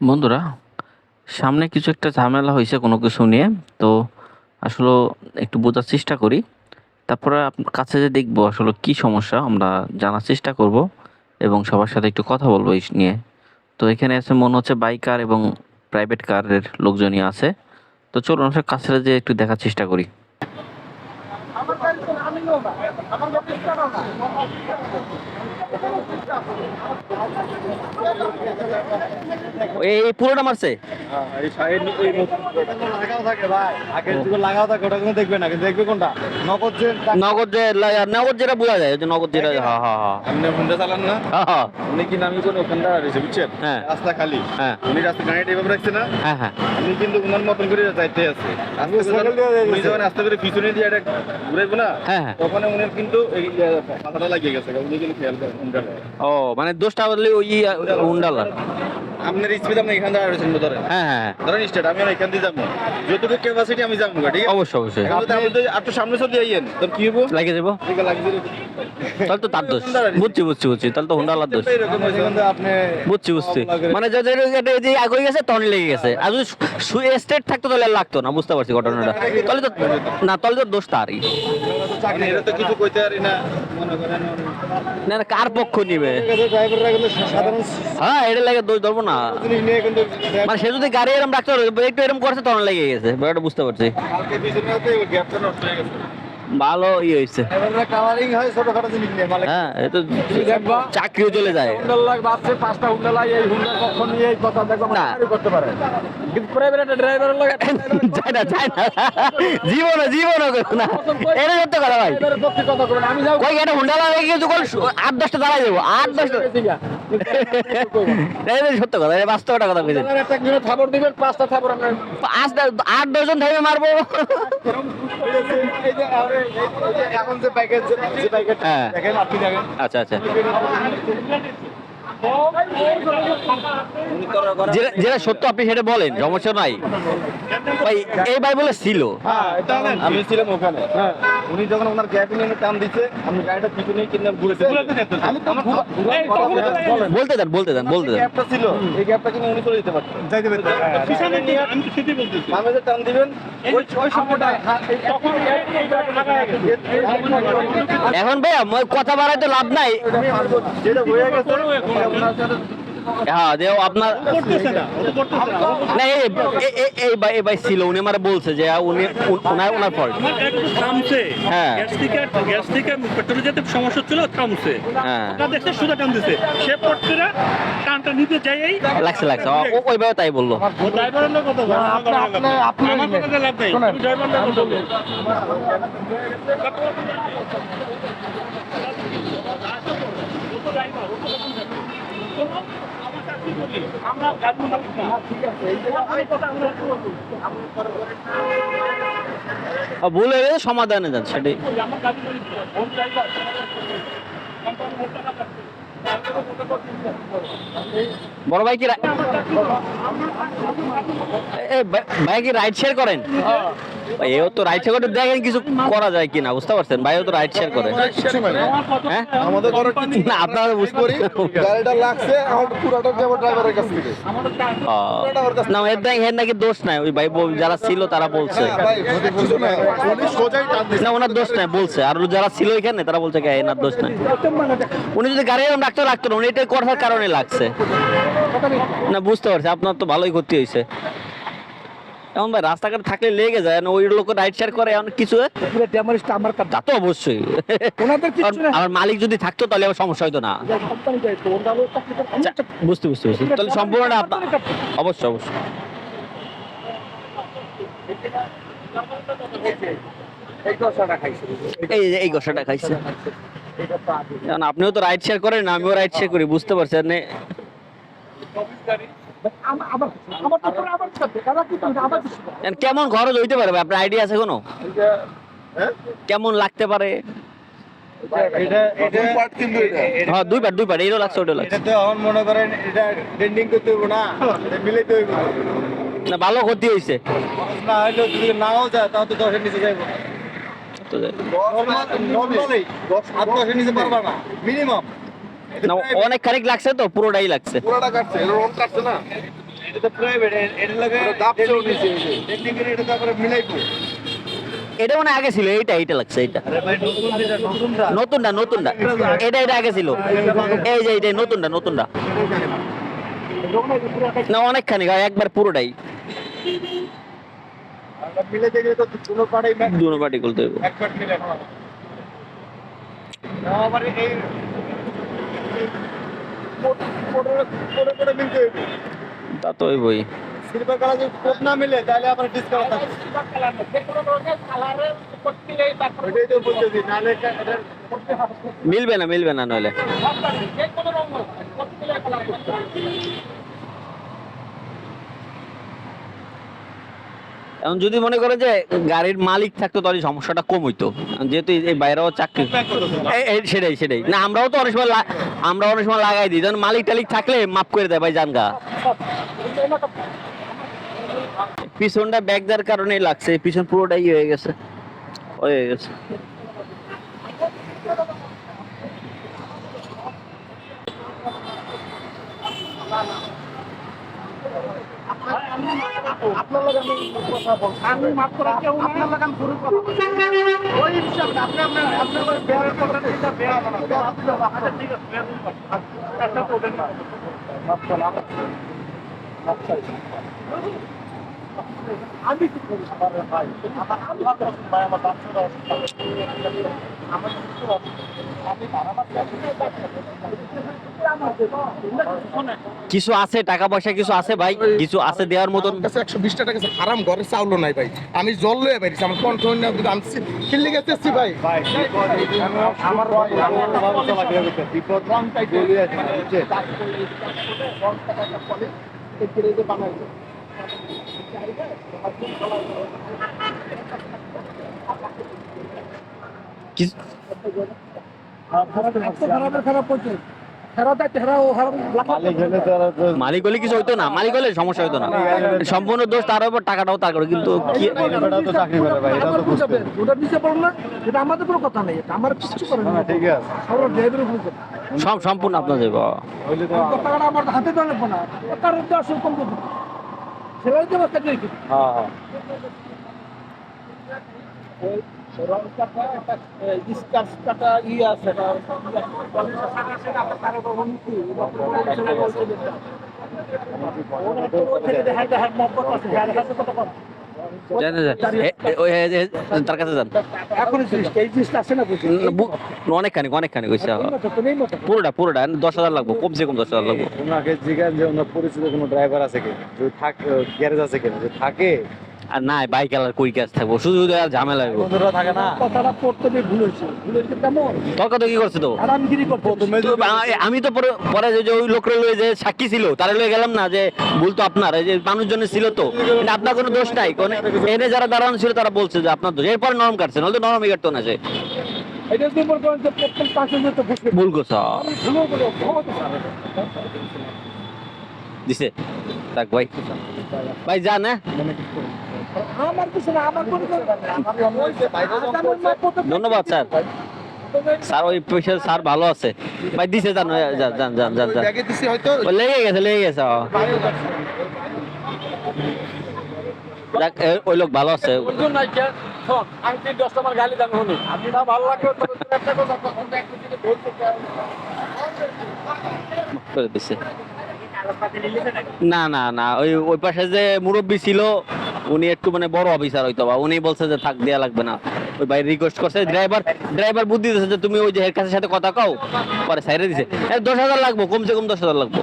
বন্ধুরা, সামনে কিছু একটা ঝামেলা হয়েছে কোনো কিছু নিয়ে, তো আসলে একটু বোঝার চেষ্টা করি। তারপরে আপনার কাছে যে দেখব আসলে কি সমস্যা, আমরা জানার চেষ্টা করব এবং সবার সাথে একটু কথা বলব এই নিয়ে। তো এখানে আছে, মনে হচ্ছে বাইকার এবং প্রাইভেট কারের লোকজনই আছে। তো চলুন আমরা কাছে যে একটু দেখার চেষ্টা করি। এই এই পুরোটা মারছে? নগদ যে নগদ যেটা বোঝা যায় নগদ যেটা হ্যাঁ হ্যাঁ হ্যাঁ। হুন্ডা চালান না? হ্যাঁ হ্যাঁ। কি নামি কোনো ওখানটা রয়েছে বুঝছেন হ্যাঁ। রাস্তা খালি। হ্যাঁ। উনি রাস্তা গাড়িটা এভাবে রাখছে না? হ্যাঁ হ্যাঁ। আপনি কিন্তু উনার মতন করে যাইতে আছে। করে উনি যখন আস্তে করে পিছনে দিয়ে এটা ঘুরাইবো না হ্যাঁ হ্যাঁ। তখন উনার কিন্তু এই ইয়ে, মাথাটা লাগিয়ে গেছে। উনি কিন্তু খেয়াল করেন। হুন্ডাটা ও মানে দোষটা বললে ওই উন্ডালার আপনার স্পিড আপনি এখান থেকে ধরেন। হ্যাঁ হ্যাঁ হ্যাঁ। ধরেন স্টেট আমি এখান দিয়ে যাব। যতটুকু ক্যাপাসিটি আমি যাব ঠিক আছে? অবশ্যই অবশ্যই। আপনি যদি একটু সামনে চলে আইয়েন তোর কি হব লাগে যাব ঠিক আছে লাগিয়ে তাহলে তো তার দোষ। বুঝছি বুঝছি বুঝছি তাহলে তো হুন্ডালার দোষ। এরকম হয়েছে কিন্তু আপনি বুঝছি বুঝছি। মানে যদি আগে হয়ে গেছে তখন লেগে গেছে। আর যদি স্টেট থাকতো তাহলে লাগতো না বুঝতে পারছি ঘটনাটা। তাহলে তো না তাহলে তো দোষ তারই। এটা তো কিছু কইতে পারি না মনে করেন না না, কার পক্ষ নিবে? ড্রাইভাররা কিন্তু সাধারণ হ্যাঁ এটা লাগে দোষ ধরবো না। মানে সে যদি গাড়ি এরকম রাখতে একটু এরকম করছে তখন লেগে গেছে। ব্যাপারটা বুঝতে পারছি। ভালো ইয়ে হয়েছে। হয় এ তো চাকরিও চলে যায়। জীবনে জীবনে না। এটা সত্য কথা ভাই। কই একটা হুন্ডা লাগে কিছু আট দশটা দাঁড়াই দেবো। আট দশটা সত্য কথা এটা কথা কইছেন। একটা দিবেন পাঁচটা থাপর আপনার আট আট দশজন ধরে মারবো। এই যে এই যে এখন যে বাইকের যে যে বাইকের। দেখেন আপনি দেখেন। আচ্ছা আচ্ছা। যেটা সত্য আপনি সেটা বলেন সমস্যা নাই। ভাই এই ভাই বলে ছিল। হ্যাঁ আমি ছিলাম ওখানে। হ্যাঁ। উনি যখন ওনার গ্যাপ নিয়ে টান দিচ্ছে আমি গাড়িটা পিছনে কিনে ঘুরেছে আমি তো বলতে দেন বলতে দেন বলতে দেন। গ্যাপটা ছিল এই গ্যাপটা কিনে উনি চলে যেতে পারতেন। যাইতে পারতেন। পিছনে নিয়ে আমি তো সেটাই বলতেছি। আমি যে টান দিবেন ওই ওই সময়টা তখন এখন ভাইয়া মই কথা বাড়াইতে লাভ নাই। যেটা হয়ে গেছে হ্যাঁ দেও আপনার না এই এই- এই- এই ভাই এই ভাই ছিল উনি আমার বলছে যে উনি উন- ওনার ওনার ফল্ট একটু থামছে। হ্যাঁ। গ্যাস থেকে গ্যাস থেকে পেট্রোলে যেতে সমস্যা ছিল থামছে। হ্যাঁ। ওটা দেখছে সোজা টান দিছে সে পট্টেরা টানটা নিতে যাই লাগছে লাগছে। ওইভাবে তাই বলল। ড্রাইভারের লোক। আপনি- আমার কথা লাভ নেই। লোক। আমরা গাড়ি। আর ভুল হয়ে গেছে সমাধানে যান সেটাই। বড় ভাই কি ভাই- কি রাইড শেয়ার করেন? ভাই, এও তো রাইড শেয়ার করে দেখেন কিছু করা যায় কিনা বুঝতে পারছেন? ভাইও তো রাইড শেয়ার করে। হ্যাঁ? আমাদের করার কিছু না আপনারা বুঝতে গাড়িটা লাগছে আমার পুরাটা যাব ড্রাইভারের কাছ থেকে। না এর নাকি এর নাকি দোষ নাই। ওই ভাই যারা ছিল তারা বলছে। দিছে না ওনার দোষ নাই বলছে। আর যারা ছিল এখানে তারা বলছে কি এনার দোষ নাই। উনি যদি গাড়ি এরকম রাখতে রাখতো না উনি এটা করার কারণে লাগছে। না বুঝতে পারছি আপনার তো ভালোই ক্ষতি হয়েছে। এখন ভাই রাস্তাঘাট থাকলে লেগে যায় না ওই লোক রাইড শেয়ার করে এমন কিছু পুরো ড্যামারেজটা আমার কাছে। তা তো অবশ্যই। ওনাদের কিছু না। আমার মালিক যদি থাকতো তাহলে আমার সমস্যা হতো না। আচ্ছা, বুঝতে বুঝতে বুঝতে। তাহলে সম্পূর্ণটা আপনার অবশ্যই অবশ্যই। এই এই গোসাটা খাইছে। আপনিও তো রাইড শেয়ার করেন আমিও রাইড শেয়ার করি বুঝতে পারছেন আমার তো পুরো কি তুমি কেমন খরচ হইতে পারে আপনার আইডিয়া আছে কোনো? হ্যাঁ? কেমন লাগতে পারে? এটা এটা পার্ট কিন্তু এটা। হ্যাঁ দুইবার দুইবার এইটাও লাগছে ওটাও লাগছে। এখন মনে করেন এটা ডেন্ডিং করতে হইব না। মিলাইতে হইব। না ভালো ক্ষতি হয়েছে না হইলেও যদি নাও যায় তাও তো দশের নিচে যাইব। তো যাই। নর্মালি আট দশের নিচে পারবা না মিনিমাম না অনেক খানিক লাগছে তো পুরোটাই লাগছে। পুরোটা কাটছে কাটছে না? এটা তো প্রাইভেট এর লাগে দাপছেও নিছে টেকনিক্যাল এটা তারপরে মিলাইবো এটা মানে আগে ছিল এইটা এইটা লাগছে এইটা আরে ভাই নতুন যেটা নতুনটা নতুনটা এটা এটা আগে ছিল এই যে এইটা নতুনটা নতুনটা না অনেকখানি একবার পুরোটাই আমরা মিলে দেখলে তো দুটো পাড়াই দুনো পার্টি খুলতে হবে আবার এই তা তো ওই সিলভার কালার যদি কোট না মিলে তাহলে আবার ডিসকাউন্ট থাকবে। যে কোনো ধরনের কালারের করতেই তারপরে ওইটাই তো বলতেছি হবে। মিলবে না মিলবে না নইলে। যে কোনো করতেই কালার এখন যদি মনে করে যে গাড়ির মালিক থাকতো তাহলে সমস্যাটা কম হইতো। যেহেতু এই বাইরেও চাকরি সেটাই সেটাই। না আমরাও তো অনেক সময় আমরা অনেক সময় লাগাই দিই। যখন মালিক টালিক থাকলে মাফ করে দেয় ভাই জানগা পিছনটা ব্যাগ দেওয়ার কারণেই লাগছে পিছন পুরোটাই হয়ে গেছে হয়ে গেছে আপনার। আমি কি করি আমার ভাই আমার ভাই আমার বাচ্চারা অসুস্থ আমার কিছু আমি কিছু আছে টাকা পয়সা কিছু আছে ভাই কিছু আছে দেওয়ার মতন কাছে একশো বিশ টাকা গেছে হারাম ঘরের চাউলও নাই ভাই আমি জল লয়ে বেরিয়েছি আমার কণ্ঠ না আমি কিনলে গেছি ভাই আমার বিপদ বুঝছে কিছু খারাপের খারাপ করছে মালিক হলে কিছু হইতো না, মালিক হলে সমস্যা হইতো না। সম্পূর্ণ দোষ তার উপর, টাকাটাও তার করে কিন্তু সব সম্পূর্ণ আপনার যাব হাতে তো কাটা ই আছে তার কাছে যান। অনেকখানি অনেকখানি কইছে পুরোটা পুরোটা দশ হাজার লাগবো কমসে কম দশ হাজার লাগবো। ওনাকে জিজ্ঞাসা যে ওনার পরিচিত কোনো ড্রাইভার আছে কি? যদি থাকে গ্যারেজ আছে কিনা? যদি থাকে আর না বাইক আলার কই কাজ থাকব? শুধু শুধু আর ঝামেলা হইবো বন্ধুরা থাকে না? কথাটা পড়তে গিয়ে ভুল হয়েছে। ভুল হয়েছে কেমন তোর কথা কি করছে তো আরামগিরি করতে প্রথমে তো আমি তো পরে পরে যে- ওই লোকরা লয়ে যে সাক্ষী ছিল তারা লয়ে গেলাম না যে ভুল তো আপনার। এই যে মানুষজনের ছিল তো। কিন্তু আপনার কোনো দোষ নাই। কোন এনে যারা দাঁড়ানো ছিল তারা বলছে যে আপনার দোষ। এরপরে নরম কাটছে নাহলে তো নরমই কাটতো না সে। এটা দিয়ে যে প্রত্যেক ভুল। দিছে। থাক ভাই। ভাই যা না ধন্যবাদ, স্যার। স্যার, ওই পয়সা স্যার ভালো আছে। ভাই, দিছে ব্যাগে দিছি হয়তো ও, লেগে গেছে লেগে গেছে। ওই লোক ভালো আছে। না না না, ওই ওই পাশে যে মুরব্বী ছিল উনি একটু মানে বড় অফিসার হইতো বা উনি বলছে যে থাক, দেয়া লাগবে না। ওই ভাই রিকোয়েস্ট করছে ড্রাইভার ড্রাইভার বুদ্ধি দিয়েছে যে তুমি ওই যে এর কাছের সাথে কথা কও, পরে সাইডে দিছে। দশ হাজার লাগবো, কমসে কম দশ হাজার লাগবো।